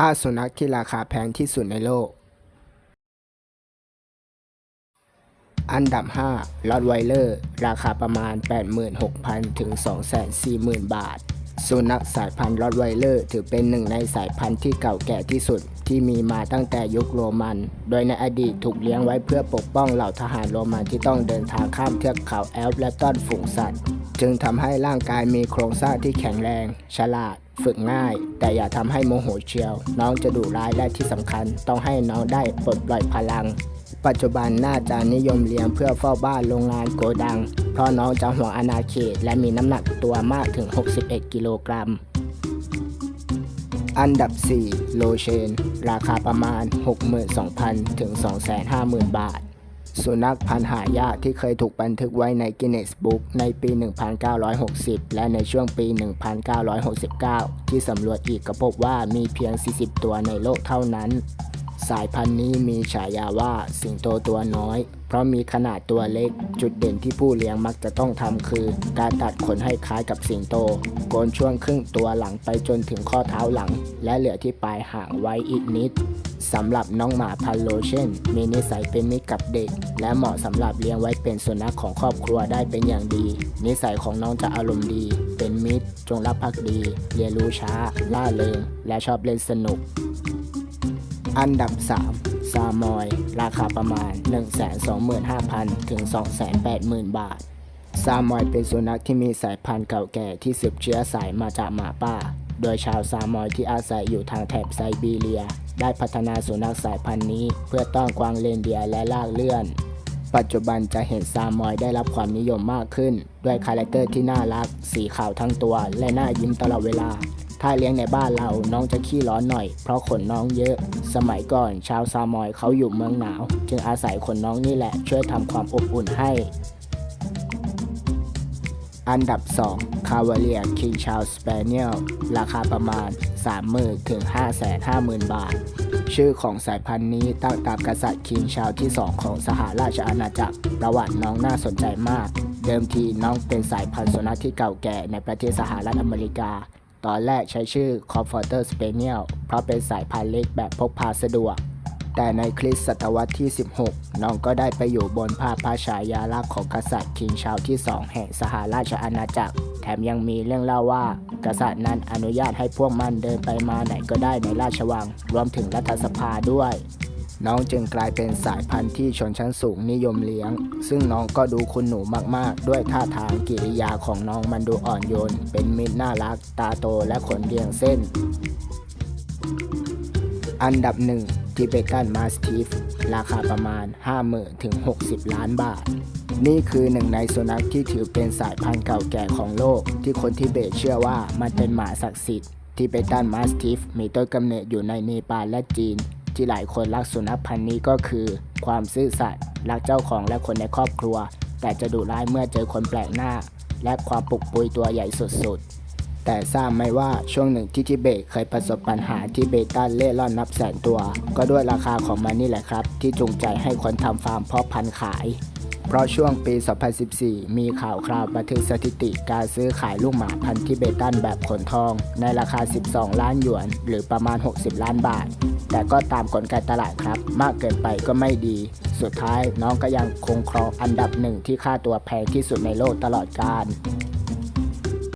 5 สุนัขที่ราคาแพงที่สุดในโลก อันดับ 5 ลอดไวเลอร์ ราคาประมาณ 86,000 ถึง 240,000 บาท สุนัขสายพันธุ์ลอดไวเลอร์ถือเป็นหนึ่งในสายพันธุ์ที่เก่าแก่ที่สุดที่มีมาตั้งแต่ยุคโรมัน โดยในอดีตถูกเลี้ยงไว้เพื่อปกป้องเหล่าทหารโรมันที่ต้องเดินทางข้ามเทือกเขาแอลป์และต้อนฝูงสัตว์ จึงทำให้ร่างกายมีโครงสร้างที่แข็งแรง ฉลาด ฝึกง่าย แต่อย่าทำให้โมโหเชียว น้องจะดุร้ายและที่สำคัญ ต้องให้น้องได้ปลดปล่อยพลัง ปัจจุบันน่าจะนิยมเลี้ยงเพื่อเฝ้าบ้านโรงงานโกดัง เพราะน้องจะห่วงอาณาเขต และมีน้ำหนักตัวมากถึง 61 กิโลกรัมอันดับ 4 โลเชน ราคาประมาณ 62,000 ถึง 250,000 บาท สุนัขพันธุ์หายากที่เคยถูกบันทึกไว้ในกินเนสบุ๊กในปี 1960 และในช่วงปี 1969 ที่สำรวจอีกก็พบว่ามีเพียง 40 ตัวในโลกเท่านั้น สายพันธุ์นี้มีฉายาว่าสิงโตตัวน้อย เพราะมีขนาดตัวเล็ก จุดเด่นที่ผู้เลี้ยงมักจะต้องทำคือ การตัดขนให้คล้ายกับสิงโต โกนช่วงครึ่งตัวหลังไปจนถึงข้อเท้าหลัง และเหลือที่ปลายหางไว้อีกนิดสำหรับน้องหมาพันโลเช่น มีนิสัยเป็นมิตรกับเด็ก และเหมาะสำหรับเลี้ยงไว้เป็นสุนัขของครอบครัวได้เป็นอย่างดี นิสัยของน้องจะอารมณ์ดี เป็นมิตร จงรักภักดี เรียนรู้ช้า ล่าเริงและชอบเล่นสนุก อันดับ 3 ซามอย ราคาประมาณ 125,000 ถึง 280,000 บาท ซามอยเป็นสุนัขที่มีสายพันธุ์เก่าแก่ที่สืบเชื้อสายมาจากหมาป่า โดยชาวซามอยที่อาศัยอยู่ทางแถบไซบีเรีย ได้พัฒนาสุนัขสายพันธุ์นี้ เพื่อต้อนกวางเรนเดียและลากเลื่อน ปัจจุบันจะเห็นซามอยได้รับความนิยมมากขึ้น ด้วยคาแรคเตอร์ที่น่ารัก สีขาวทั้งตัว และหน้ายิ้มตลอดเวลา ถ้าเลี้ยงในบ้านเราน้องจะขี้ร้อนหน่อย เพราะขนน้องเยอะ สมัยก่อนชาวซามอยเขาอยู่เมืองหนาว จึงอาศัยขนน้องนี่แหละ ช่วยทำความอบอุ่นให้ อันดับ2 Cavalier King Charles Spaniel ราคาประมาณ 30,000ถึง550,000 บาท ชื่อของสายพันธุ์นี้ตั้งตามกษัตริย์คิงชาวที่ 2 ของสหราชอาณาจักรประวัติน้องน่าสนใจมาก เดิมทีน้องเป็นสายพันธุ์สุนัขที่เก่าแก่ในประเทศสหรัฐอเมริกา ตอนแรกใช้ชื่อ Comforter Spaniel เพราะเป็นสายพันธุ์เล็กแบบพกพาสะดวก แต่ในคริสตศตวรรษที่ 16 น้องก็ได้ไปอยู่บนภาพพระฉายาลักษณ์ของกษัตริย์คิงชาวที่ 2 แห่งสหราชอาณาจักร แถมยังมีเรื่องเล่าว่า กษัตริย์นั้นอนุญาตให้พวกมันเดินไปมาไหนก็ได้ในราชวัง รวมถึงรัฐสภาด้วย น้องจึงกลายเป็นสายพันธุ์ที่ชนชั้นสูงนิยมเลี้ยง ซึ่งน้องก็ดูคุณหนูมากๆ ด้วยท่าทางกิริยาของน้องมันดูอ่อนโยน เป็นมิตรน่ารัก ตาโตและขนเรียงเส้น อันดับหนึ่งทิเบตันมาสติฟราคาประมาณ 50,000ถึง60 ล้านบาท นี่คือหนึ่งในสุนัขที่ถือเป็นสายพันธุ์เก่าแก่ของโลก ที่คนทิเบตเชื่อว่ามันเป็นหมาศักดิ์สิทธิ์ทิเบตันมาสติฟมีต้นกำเนิดอยู่ในเนปาลและจีน ที่หลายคนรักสุนัขพันธุ์นี้ก็คือ ความซื่อสัตย์รักเจ้าของและคนในครอบครัว แต่จะดุร้ายเมื่อเจอคนแปลกหน้า และความปุกปุยตัวใหญ่สุดๆ แต่ทราบไหมว่าช่วงหนึ่งที่ทิเบตเคยประสบปัญหาที่เบตันเล่ร่อนนับแสนตัว ก็ด้วยราคาของมันนี่แหละครับ ที่จูงใจให้คนทำฟาร์มเพาะพันธุ์ขาย เพราะช่วงปี 2014 มีข่าวคราวบันทึกสถิติการซื้อขายลูกหมาพันธุ์ทิเบตันแบบขนทอง ในราคา 12 ล้านหยวน หรือประมาณ 60 ล้านบาท แต่ก็ตามกลไกตลาดครับ มากเกินไปก็ไม่ดี สุดท้ายน้องก็ยังคงครองอันดับหนึ่งที่ค่าตัวแพงที่สุดในโลกตลอดกาล